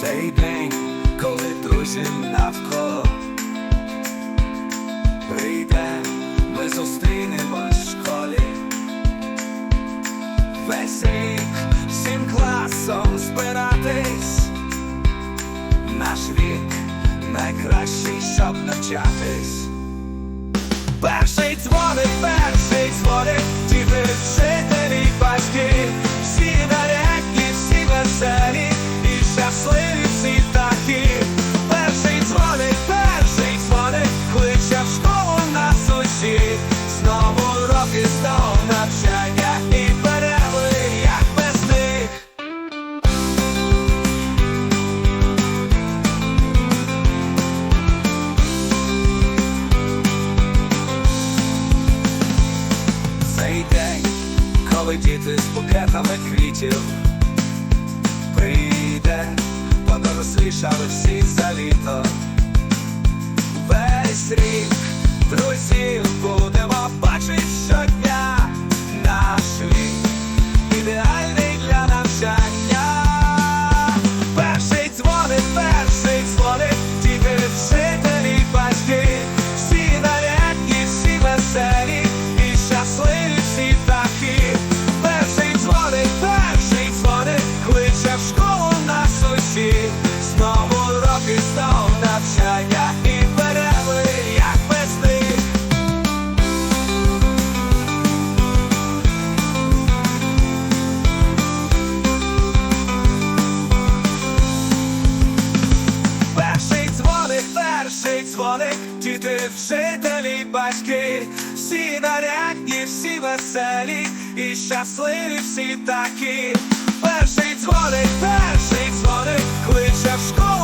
цей день, коли друзі навколо прийде, ми зустрінемо в школі. Весь рік всім класом збиратись, наш вік найкращий, щоб навчатись. Перший дзвоник, перший Цей день, коли діти з букетами квітів прийде, подорослішали всі за літо. Весь рік школи, діти, вчителі, батьки, всі нарядні, всі веселі, і щасливі всі такі. Перший дзвоник, перший дзвоник, кличе в школу.